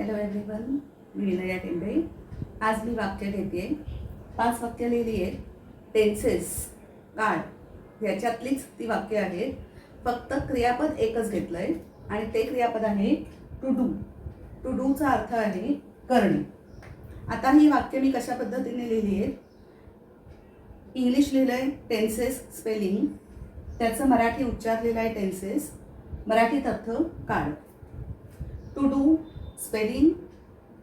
Hello everyone मी विनया टेंबे आज मी वाक्य घेते पाच वाक्य लिहिली आहेत टेन्सेस काळ. ह्याच्यातलीच ती वाक्य आहेत फक्त क्रियापद एकच घेतलं आहे आणि ते क्रियापद आहे टू डू टू डूचा अर्थ आहे करणे. आता ही वाक्य मी कशा पद्धतीने लिहिली आहेत इंग्लिश लिहिलं आहे टेन्सेस स्पेलिंग त्याचं मराठी उच्चार लिहिलं आहे टेन्सेस मराठीत अर्थ काळ. To do spelling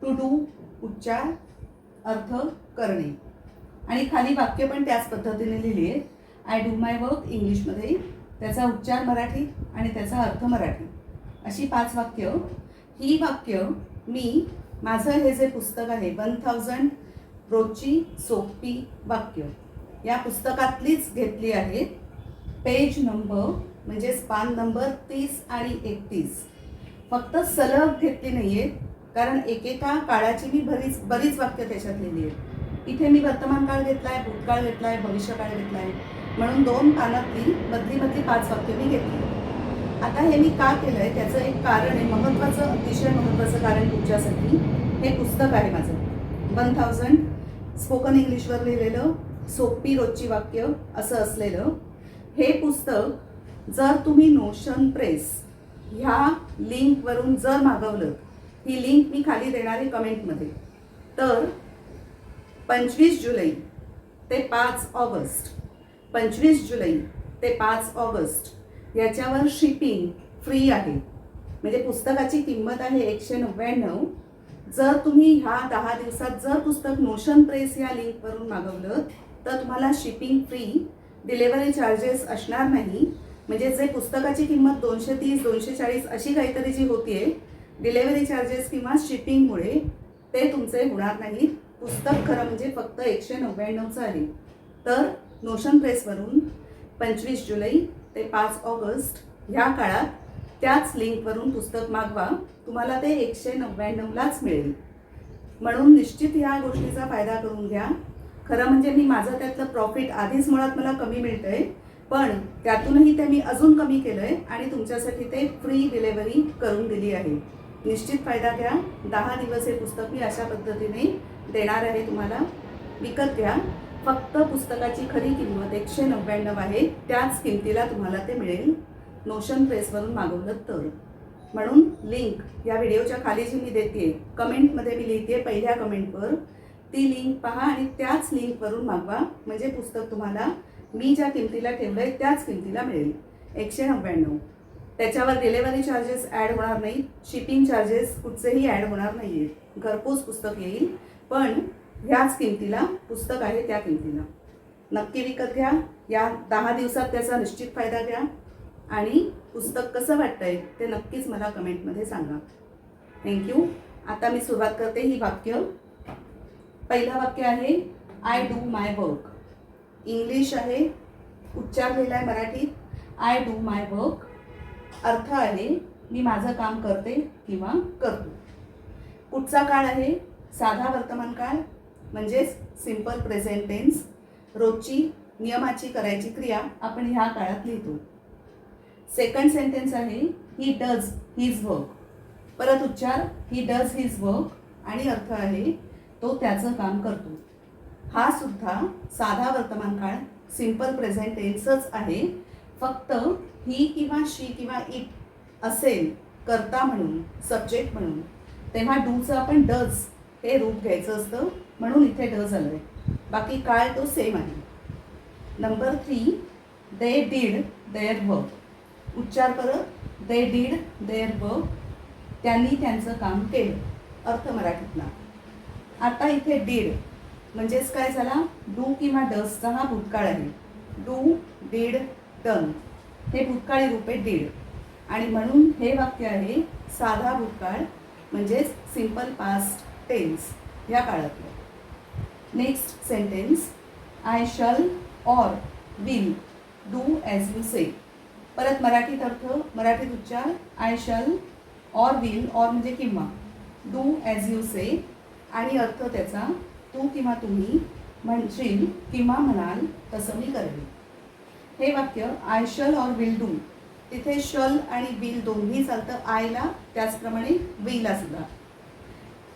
to do उच्चार अर्थ करणे. आणि खाली वाक्य पण त्याच पद्धतीने लिहिली आहे आय डू माय वर्क इंग्लिशमध्ये त्याचा उच्चार मराठी आणि त्याचा अर्थ मराठी. अशी पाच वाक्य. ही वाक्य मी माझं हे जे पुस्तक आहे वन थाउजंड रोजची सोपी वाक्य. या पुस्तकातलीच घेतली आहेत पेज नंबर म्हणजेच पान नंबर तीस आणि एकतीस. फक्त सलग घेतली नाहीये कारण एकेका काळाची मी बरीच बरीच वाक्य त्याच्यात लिहिली आहेत. इथे मी वर्तमान काळ घेतलाय भूतकाळ घेतलाय भविष्यकाळ घेतलाय. म्हणून दोन पानातली मधली मधली पाच वाक्य मी घेतली. आता हे मी का केलंय त्याचं एक कारण आहे महत्वाचं अतिशय महत्वाचं कारण तुमच्यासाठी हे पुस्तक आहे माझं. वन थाउजंड स्पोकन इंग्लिशवर लिहिलेलं सोपी रोजची वाक्य असं असलेलं हे पुस्तक जर तुम्ही नोशन प्रेस ह्या लिंकवरून जर मागवलं ही लिंक मी खाली देणार आहे कमेंटमध्ये तर पंचवीस जुलै ते पाच ऑगस्ट पंचवीस जुलै ते पाच ऑगस्ट याच्यावर शिपिंग फ्री आहे. म्हणजे पुस्तकाची किंमत आहे एकशे नव्याण्णव. जर तुम्ही ह्या दहा दिवसात जर पुस्तक नोशन प्रेस या लिंकवरून मागवलं तर तुम्हाला शिपिंग फ्री डिलेवरी चार्जेस असणार नाही. म्हणजे जे पुस्तकाची किंमत दोनशे तीस दोनशे चाळीस अशी काहीतरी जी होतीये डिलेवरी चार्जेस किंवा शिपिंगमुळे ते तुमचे होणार नाहीत पुस्तक खरं म्हणजे फक्त एकशे नव्याण्णवचं आहे. तर नोशन प्रेसवरून पंचवीस जुलै ते पाच ऑगस्ट ह्या काळात त्याच लिंकवरून पुस्तक मागवा. तुम्हाला ते एकशे नव्याण्णवलाच मिळेल. म्हणून निश्चित ह्या गोष्टीचा फायदा करून घ्या. खरं म्हणजे मी माझं त्यातलं प्रॉफिट आधीच मुळात मला कमी मिळतं आहे पण त्यातूनही ते मी अजून कमी केलंय आणि तुमच्यासाठी ते फ्री डिलेवरी करून दिली आहे. निश्चित फायदा घ्या. दहा दिवस हे पुस्तक मी अशा पद्धतीने देणार आहे तुम्हाला. विकत घ्या. फक्त पुस्तकाची खरी किंमत एकशे नव्याण्णव आहे. त्याच किमतीला तुम्हाला ते मिळेल. नोशन प्रेसवरून मागवलं तर. म्हणून लिंक या व्हिडिओच्या खाली जी मी देते. कमेंटमध्ये मी लिहिते पहिल्या कमेंटवर. ती लिंक पहा आणि त्याच लिंकवरून मागवा. म्हणजे पुस्तक तुम्हाला मी ज्या किमतीला ठेवलंय त्याच किमतीला मिळेल. एकशे नव्याण्णव. त्याच्यावर डिलेवरी चार्जेस ॲड होणार नाहीत. शिपिंग चार्जेस कुठचेही ॲड होणार नाही आहेत घरपोच पुस्तक येईल. पण ह्याच किमतीला पुस्तक आहे त्या किमतीला. नक्की विकत घ्या. या दहा दिवसात त्याचा निश्चित फायदा घ्या. आणि पुस्तक कसं वाटतंय ते नक्कीच मला कमेंटमध्ये सांगा. थँक्यू आता मी सुरुवात करते ही वाक्य. पहिलं वाक्य आहे I do my work English आहे उच्चार लिहिला आहे मराठीत आय डू माय वर्क अर्थ आहे मी माझं काम करते किंवा करतो. पुढचा काळ आहे साधा वर्तमान काळ म्हणजेच सिंपल प्रेझेंट टेन्स रोजची नियमाची करायची क्रिया. आपण ह्या काळात लिहितो. सेकंड सेंटेन्स आहे ही डज हिज वर्क परत उच्चार. ही डज हिज वर्क आणि अर्थ आहे तो त्याचं काम करतो. हा सुद्धा साधा वर्तमान काळ सिंपल प्रेझेंट टेन्सच आहे. फक्त ही किंवा शी किंवा इट असेल करता म्हणून सब्जेक्ट म्हणून तेव्हा डूचं आपण डज हे रूप घ्यायचं असतं म्हणून इथे डज आलं आहे बाकी काळ तो सेम आहे. Number three they did their work उच्चार परत दे डीड देअर वर्क त्यांनी त्यांचं काम केलं. अर्थ मराठीतला. आता इथे डीड म्हणजेच काय झाला? डू किंवा डसचा हा भूतकाळ आहे. डू डीड डन हे भूतकाळी रूप आहे डीड आणि म्हणून हे वाक्य आहे साधा भूतकाळ म्हणजेच सिंपल पास्ट टेन्स या काळातलं. Next sentence I shall or will do as you say परत मराठीत अर्थ मराठीत उच्चार. I shall or will or म्हणजे किंवा. डू ॲज यू से आणि अर्थ त्याचा तू किंवा तुम्ही म्हणशील किंवा म्हणाल तसं मी करेन. हे वाक्य I shall or will do तिथे शल आणि विल दोन्ही चालतं आयला त्याचप्रमाणे विला सुद्धा.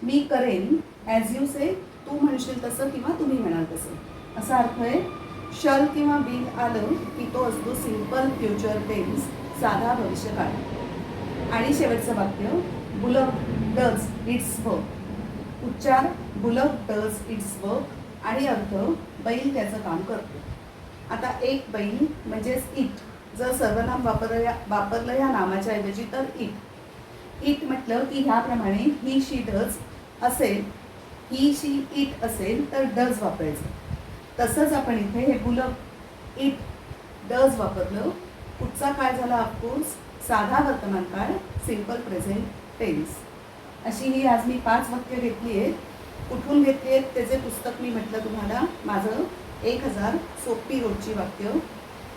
मी करेन ॲज यू से तू म्हणशील तसं किंवा तुम्ही म्हणाल तसं. असा अर्थ आहे शल किंवा बिल आलं की तो असतो सिंपल फ्युचर टेन्स साधा भविष्यकाळ. आणि शेवटचं वाक्य बुलक डज इट्स वर्क उच्चार बुलक डज इट्स वर्क आणि अर्थ बैल त्याचं काम करतो. आता एक बैल म्हणजेच इट. जर सर्वनाम वापरल्या वापरलं या नामाच्या ऐवजी तर इट. इट म्हटलं की ह्याप्रमाणे ही शी डज असेल ही शी इट असेल तर डज वापरायचं. तसंच आपण इथे हे बुलक इट डज वापरलं. पुढचा काळ झाला ऑफकोर्स साधा वर्तमान काळ सिंपल प्रेझेंट टेन्स अशी ही आज मी पाच वाक्य घेतली आहेत. कुठून घेतली आहेत त्याचे पुस्तक मी म्हटलं तुम्हाला. माझं एक हजार सोपी रोजची वाक्य.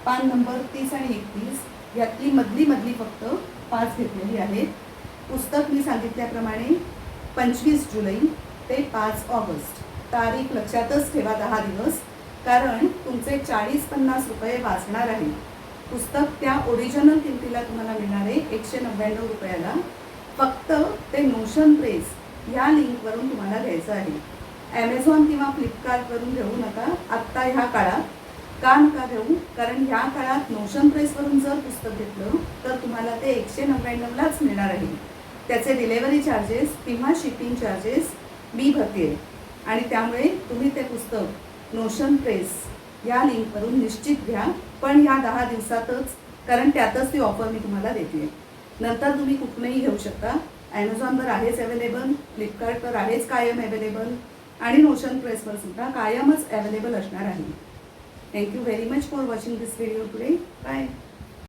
पान नंबर तीस आणि एकतीस. यातली मधली मधली फक्त पाच घेतलेली आहेत. पुस्तक मी सांगितल्याप्रमाणे पंचवीस जुलै ते पाच ऑगस्ट. तारीख लक्षातच ठेवा दहा दिवस. कारण तुमचे चाळीस पन्नास रुपये वाचणार आहे. पुस्तक त्या ओरिजिनल किमतीला तुम्हाला मिळणार आहे. एकशे नव्याण्णव रुपयाला. फक्त ते नोशन प्रेस ह्या लिंकवरून तुम्हाला घ्यायचं आहे. ॲमेझॉन किंवा फ्लिपकार्टवरून घेऊ नका. आत्ता ह्या काळात का नका घेऊ? कारण ह्या काळात नोशन प्रेसवरून जर पुस्तक घेतलं तर तुम्हाला ते एकशे नव्याण्णवलाच मिळणार आहे. त्याचे डिलेवरी चार्जेस किंवा शिपिंग चार्जेस मी भरते आणि त्यामुळे तुम्ही ते पुस्तक नोशन प्रेस या लिंकवरून निश्चित घ्या. पण ह्या दहा दिवसातच कारण त्यातच ती ऑफर मी तुम्हाला देते. नंतर तुम्ही कुठूनही घेऊ शकता. ॲमेझॉनवर आहेच अवेलेबल फ्लिपकार्टवर आहेच कायम अवेलेबल आणि नोशन प्रेसवर सुद्धा कायमच अवेलेबल असणार आहे. Thank you very much for watching this video today bye